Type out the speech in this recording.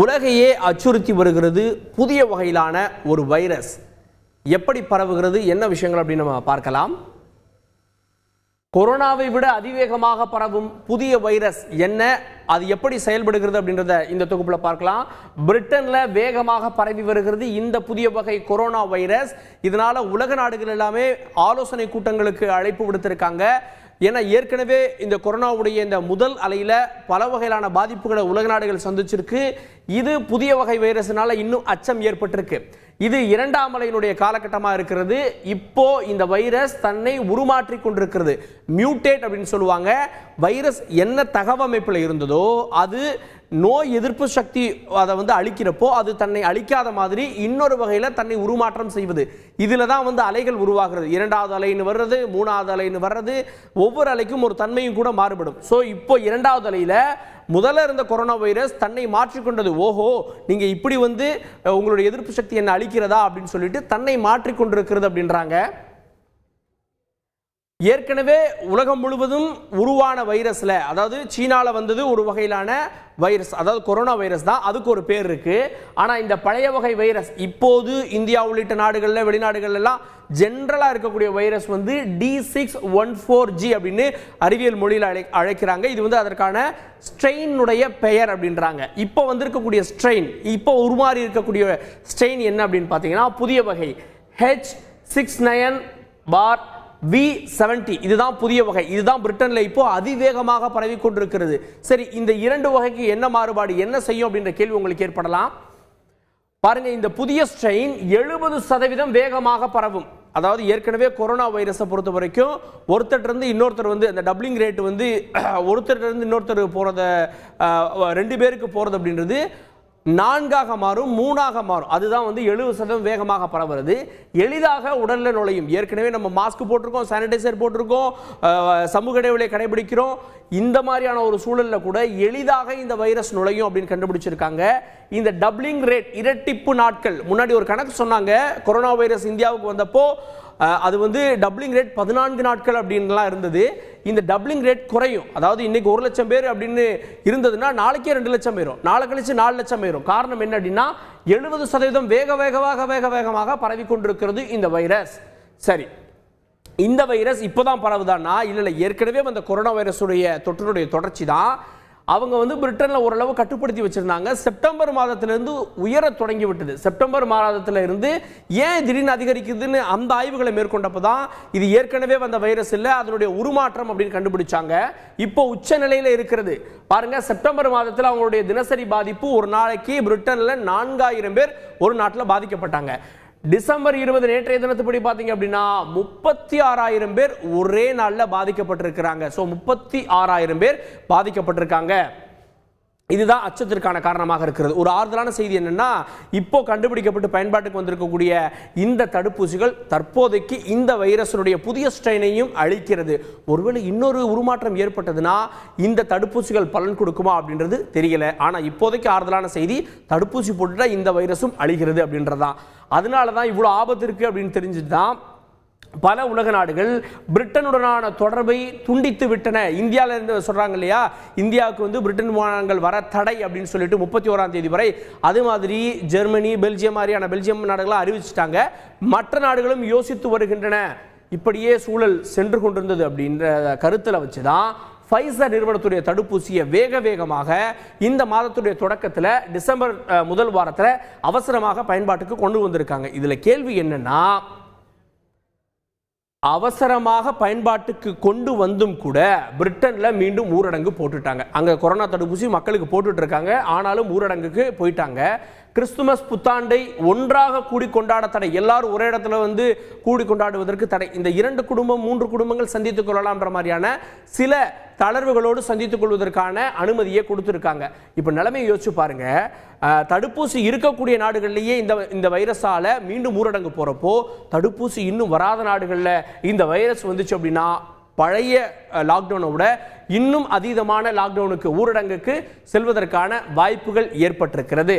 உலகையே அச்சுறுத்தி வருகிறது புதிய வகையிலான ஒரு வைரஸ். எப்படி பரவுகிறது? என்ன விஷயங்கள் அப்படின்னு நம்ம பார்க்கலாம். கொரோனாவை விட அதிவேகமாக பரவும் புதிய வைரஸ் என்ன? அது எப்படி செயல்படுகிறது அப்படின்றத இந்த தொகுப்புல பார்க்கலாம். பிரிட்டனில் வேகமாக பரவி வருகிறது இந்த புதிய வகை கொரோனா வைரஸ். இதனால் உலக நாடுகள் எல்லாமே ஆலோசனை கூட்டங்களுக்கு அழைப்பு விடுத்திருக்காங்க. ஏன்னா ஏற்கனவே இந்த கொரோனாவுடைய இந்த முதல் அலையில் பல வகையிலான பாதிப்புகளை உலக நாடுகள் சந்திச்சிருக்கு. இது புதிய வகை வைரஸ்னால இன்னும் அச்சம் ஏற்பட்டிருக்கு. இது இரண்டாம் அலையினுடைய காலகட்டமாக இருக்கிறது. இப்போ இந்த வைரஸ் தன்னை உருமாற்றி கொண்டிருக்கிறது. மியூட்டேட் அப்படின்னு சொல்லுவாங்க. வைரஸ் என்ன தகவமைப்பில் இருந்ததோ அது நோய் எதிர்ப்பு சக்தி அதை வந்து அழிக்கிறப்போ அது தன்னை அழிக்காத மாதிரி இன்னொரு வகையில் தன்னை உருமாற்றம் செய்வது. இதில் தான் வந்து அலைகள் உருவாகிறது. இரண்டாவது அலைன்னு வர்றது மூணாவது அலைன்னு வர்றது ஒவ்வொரு அலைக்கும் ஒரு தன்மையும் கூட மாறுபடும். ஸோ இப்போ இரண்டாவது அலையில் முதல்ல இருந்த கொரோனா வைரஸ் தன்னை மாற்றிக்கொண்டது. ஓஹோ நீங்கள் இப்படி வந்து உங்களுடைய எதிர்ப்பு சக்தி என்ன அழிக்கிறதா அப்படின்னு சொல்லிட்டு தன்னை மாற்றிக்கொண்டிருக்கிறது அப்படின்றாங்க. ஏற்கனவே உலகம் முழுவதும் உருவான வைரஸில் அதாவது சீனாவில் வந்தது ஒரு வகையிலான வைரஸ் அதாவது கொரோனா வைரஸ் தான். அதுக்கு ஒரு பேர் இருக்கு. ஆனால் இந்த பழைய வகை வைரஸ் இப்போது இந்தியா உள்ளிட்ட நாடுகளில் வெளிநாடுகள்லாம் ஜென்ரலாக இருக்கக்கூடிய வைரஸ் வந்து D six one four G அப்படின்னு அறிவியல் மொழியில் அழை அழைக்கிறாங்க. இது வந்து அதற்கான ஸ்ட்ரெயினுடைய பெயர் அப்படின்றாங்க. இப்போ வந்திருக்கக்கூடிய ஸ்ட்ரெயின் இப்போ உருமாறி இருக்கக்கூடிய ஸ்ட்ரெயின் என்ன அப்படின்னு பார்த்தீங்கன்னா புதிய வகை H six nine four V seventy இதுதான் புதிய வகை. இதுதான் பிரிட்டனில் இப்போ அதிவேகமாக பரவி கொண்டிருக்கிறது சரி இந்த இரண்டு வகைக்கு என்ன மாறுபாடு? என்ன செய்யும் அப்படின்ற கேள்வி உங்களுக்கு ஏற்படலாம். பாருங்க இந்த புதிய ஸ்ட்ரெயின் எழுபது சதவீதம் வேகமாக பரவும். அதாவது ஏற்கனவே கொரோனா வைரஸை பொறுத்த வரைக்கும் ஒருத்தர் இருந்து இன்னொருத்தர் வந்து அந்த டப்ளிங் ரேட் வந்து ஒருத்தர் இருந்து இன்னொருத்தர் போகிறத ரெண்டு பேருக்கு போகிறது அப்படின்றது நான்காக மாறும் மூணாக மாறும். அதுதான் வந்து எழுபது சதவீதம் வேகமாக பரவுறது. எளிதாக உடலில் நுழையும். ஏற்கனவே நம்ம மாஸ்க் போட்டிருக்கோம் சானிடைசர் போட்டிருக்கோம் சமூக இடைவெளியை கடைபிடிக்கிறோம். இந்த மாதிரியான ஒரு சூழலில் கூட எளிதாக இந்த வைரஸ் நுழையும் அப்படின்னு கண்டுபிடிச்சிருக்காங்க. இந்த டப்ளிங் ரேட் இரட்டிப்பு நாட்கள். முன்னாடி ஒரு கணக்கு சொன்னாங்க கொரோனா வைரஸ் இந்தியாவுக்கு வந்தப்போ அது வந்து டப்ளிங் ரேட் பதினான்கு நாட்கள் அப்படின்லாம் இருந்தது. இந்த டபுளிங் ரேட் குறையும். அதாவது இன்னைக்கு ஒரு லட்சம் பேர் அப்படின்னு இருந்ததுன்னா நாளைக்கே ரெண்டு லட்சம் போயிடும் நாளை கழிச்சு நாலு லட்சம் போயிடும் காரணம் என்ன அப்படின்னா எழுபது சதவீதம் வேக வேகமாக வேக வேகமாக பரவி கொண்டிருக்கிறது இந்த வைரஸ். சரி. இந்த வைரஸ் இப்போதான் பரவுதான்னா இல்லை இல்லை ஏற்கனவே வந்த கொரோனா வைரஸுடைய தொற்றினுடைய தொடர்ச்சி தான் அவங்க வந்து பிரிட்டனில் ஓரளவு கட்டுப்படுத்தி வச்சுருந்தாங்க. செப்டம்பர் மாதத்திலிருந்து உயர தொடங்கி விட்டது செப்டம்பர் மாதத்தில் இருந்து ஏன் திடீர்னு அதிகரிக்குதுன்னு அந்த ஆய்வுகளை மேற்கொண்டப்போ தான் இது ஏற்கனவே வந்த வைரஸ் இல்லை அதனுடைய உருமாற்றம் அப்படின்னு கண்டுபிடிச்சாங்க. இப்போ உச்ச நிலையில் இருக்கிறது. பாருங்க செப்டம்பர் மாதத்தில் அவங்களுடைய தினசரி பாதிப்பு ஒரு நாளைக்கு பிரிட்டனில் நான்காயிரம் பேர் ஒரு நாட்டில் பாதிக்கப்பட்டாங்க. டிசம்பர் இருபது நேற்றைய தினத்துப்படி பார்த்தீங்க அப்படின்னா முப்பத்தி ஆறாயிரம் பேர் ஒரே நாளில் பாதிக்கப்பட்டிருக்கிறாங்க. ஸோ முப்பத்தி ஆறாயிரம் பேர் பாதிக்கப்பட்டிருக்காங்க. இதுதான் அச்சத்திற்கான காரணமாக இருக்கிறது. ஒரு ஆறுதலான செய்தி என்னன்னா இப்போ கண்டுபிடிக்கப்பட்டு பயன்பாட்டுக்கு வந்திருக்கக்கூடிய இந்த தடுப்பூசிகள் தற்போதைக்கு இந்த வைரஸினுடைய புதிய ஸ்ட்ரெயினையும் அழிக்கிறது. ஒருவேளை இன்னொரு உருமாற்றம் ஏற்பட்டதுன்னா இந்த தடுப்பூசிகள் பலன் கொடுக்குமா அப்படின்றது தெரியல. ஆனால் இப்போதைக்கு ஆறுதலான செய்தி தடுப்பூசி போட்டுட்டா இந்த வைரஸும் அழிகிறது அப்படின்றதான் அதனால தான் இவ்வளோ ஆபத்து இருக்குது அப்படின்னு தெரிஞ்சுட்டு தான் பல உலக நாடுகள் பிரிட்டனுடனான தொடர்பை துண்டித்து விட்டன. இந்தியாவில் இருந்து சொல்கிறாங்க இல்லையா? இந்தியாவுக்கு வந்து பிரிட்டன் விமானங்கள் வர தடை அப்படின்னு சொல்லிட்டு முப்பத்தி ஓராம் தேதி வரை அது மாதிரி ஜெர்மனி பெல்ஜியம் மாதிரியான பெல்ஜியம் நாடுகளாக அறிவிச்சிட்டாங்க. மற்ற நாடுகளும் யோசித்து வருகின்றன. இப்படியே சூழல் சென்று கொண்டிருந்தது அப்படின்ற கருத்தில் வச்சு தான் ஃபைசர் நிறுவனத்துடைய தடுப்பூசியை வேக வேகமாக இந்த மாதத்துடைய தொடக்கத்தில் டிசம்பர் முதல் வாரத்தில் அவசரமாக பயன்பாட்டுக்கு கொண்டு வந்திருக்காங்க. இதில் கேள்வி என்னென்னா அவசரமாக பயன்பாட்டுக்கு கொண்டு வந்தும் கூட பிரிட்டனில் மீண்டும் ஊரடங்கு போட்டுட்டாங்க. அங்கே கொரோனா தடுப்பூசி மக்களுக்கு போட்டுட்ருக்காங்க ஆனாலும் ஊரடங்குக்கு போயிட்டாங்க. கிறிஸ்துமஸ் புத்தாண்டை ஒன்றாக கூடி கொண்டாட தடை. எல்லாரும் ஒரே இடத்துல வந்து கூடி கொண்டாடுவதற்கு தடை. இந்த இரண்டு குடும்பம் மூன்று குடும்பங்கள் சந்தித்துக் கொள்ளலாம்ன்ற மாதிரியான சில தளர்வுகளோடு சந்தித்துக் கொள்வதற்கான அனுமதியை கொடுத்துருக்காங்க. இப்போ நிலைமையை யோசிச்சு பாருங்க. தடுப்பூசி இருக்கக்கூடிய நாடுகள்லேயே இந்த இந்த வைரஸால் மீண்டும் ஊரடங்கு போகிறப்போ தடுப்பூசி இன்னும் வராத நாடுகளில் இந்த வைரஸ் வந்துச்சு அப்படின்னா பழைய லாக்டவுனை விட இன்னும் அதீதமான லாக்டவுனுக்கு ஊரடங்குக்கு செல்வதற்கான வாய்ப்புகள் ஏற்பட்டிருக்கிறது.